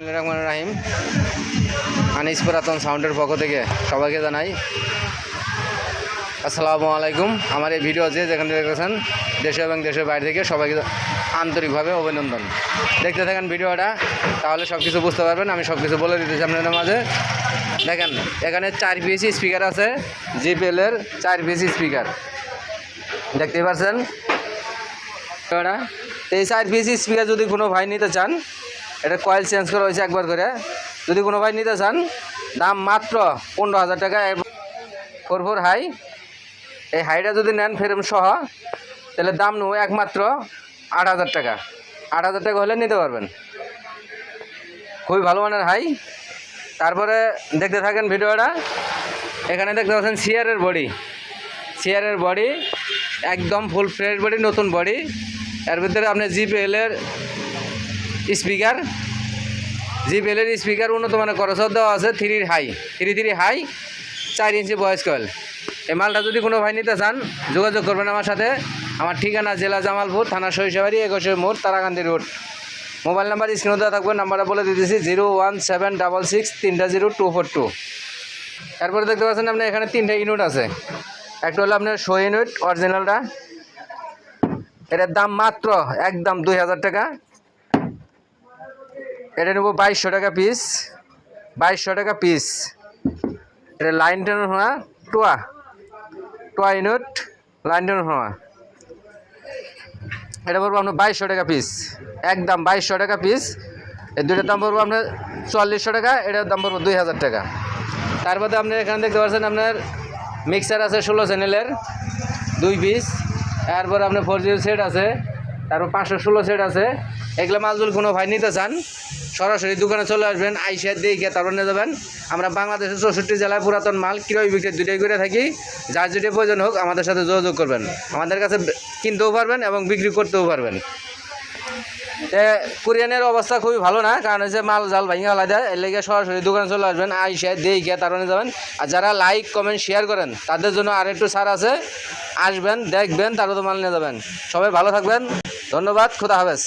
রহমান রাহিম। আনিস পুরাতন সাউন্ডের পক্ষ থেকে সবাইকে জানাই। আসসালামু আলাইকুম। আমার এই ভিডিও যে যেখান দেখেছেন, দেশে এবং দেশের বাইরে থেকে সবাইকে আন্তরিকভাবে অভিনন্দন। দেখতে থাকেন ভিডিওটা, তাহলে সব কিছু বুঝতে পারবেন, আমি সব কিছু বলে দিতেছি আপনাদের মাঝে। দেখেন, এখানে চার পিএসি স্পিকার আছে, জিপিএলের চার পিএসি স্পিকার। দেখতেই ভিডিওটা এই চার পিএসি স্পিকার যদি কোনো ভাই নিতে চান এটা কয়েল চেঞ্জ করা হয়েছে একবার করে। যদি কোনো ভাই নিতে চান, দাম মাত্র পনেরো হাজার টাকা। Four four high. এই হাইটা যদি নেন ফ্রেম সহ, তাহলে দাম নেব একমাত্র আট হাজার টাকা। আট হাজার টাকা হলে নিতে পারবেন। খুবই ভালো মানের হাই। তারপরে দেখতে থাকেন ভিডিওটা। এখানে দেখতে পাচ্ছেন সিয়ারের বডি। সিয়ারের বডি, একদম ফুল ফ্রেশ বডি, নতুন বডি। এর ভিতরে আপনি জিপিএলের স্পিকার? জিপিএলের স্পিকার উন্নত মানের খরচও দেওয়া আছে three high. Three three, high, চার ইঞ্চি বয়স কয়েল এই মালটা যদি কোনো ভাই নিতে চান, যোগাযোগ করবেন আমার সাথে। আমার ঠিকানা জেলা জামালপুর, থানা সরিষাবাড়ি, একুশে মোড় তারাকান্দি রোড। মোবাইল নাম্বার, স্ক্রিনে দেওয়া থাকবে, নাম্বারটা বলে দিতেছি zero one seven double six, তিনটা জিরো টু ফোর টু। তারপরে দেখতে পাচ্ছেন আপনার এখানে তিনটা ইউনিট আছে। একটা হলো আপনার শো ইউনিট অরিজিনালটা এটার দাম মাত্র একদম দুই হাজার টাকা। এটা নেব বাইশশো টাকা পিস বাইশশো টাকা পিস এটা লাইন টেন হওয়া, টোয়া। টোয়া ইউনিট লাইন টেন হওয়া। এটা পড়ব আপনার বাইশশো টাকা পিস একদম বাইশশো টাকা পিস এই দুইটার দাম পড়ব আপনার চুয়াল্লিশশো টাকা, এটার দাম পড়ব দুই হাজার টাকা। তার আপনি এখানে দেখতে পাচ্ছেন আপনার মিক্সার আছে ষোলো চ্যানেলের দুই পিস তারপর আপনার ফোর জিরো সেট আছে তারপর পাঁচশো ষোলো সেট আছে। এগুলো মাল যদি কোনো ভাই নিতে চান, সরাসরি দোকানে চলে আসবেন, আইসা দেখে তারপর নিয়ে যাবেন। আমরা বাংলাদেশের চৌষট্টি জেলায় পুরাতন মাল, ক্রয় বিক্রি দুটাই করে থাকি। যার যেটা প্রয়োজন হোক, আমাদের সাথে যোগাযোগ করবেন। আমাদের কাছে কিনতেও পারবেন এবং বিক্রি করতেও পারবেন। কোরিয়ানের অবস্থা খুবই ভালো না, কারণ হচ্ছে মাল জাল ভাঙে আলাদা, এর লেগে সরাসরি দোকানে চলে আসবেন, আইসা দেখে তারপরে যাবেন। আর যারা লাইক, কমেন্ট শেয়ার করেন, তাদের জন্য আর একটু ছাড় আছে। আসবেন, দেখবেন, তারপর তো মাল নিয়ে যাবেন। সবাই ভালো থাকবেন। ধন্যবাদ খুদা হাফেজ।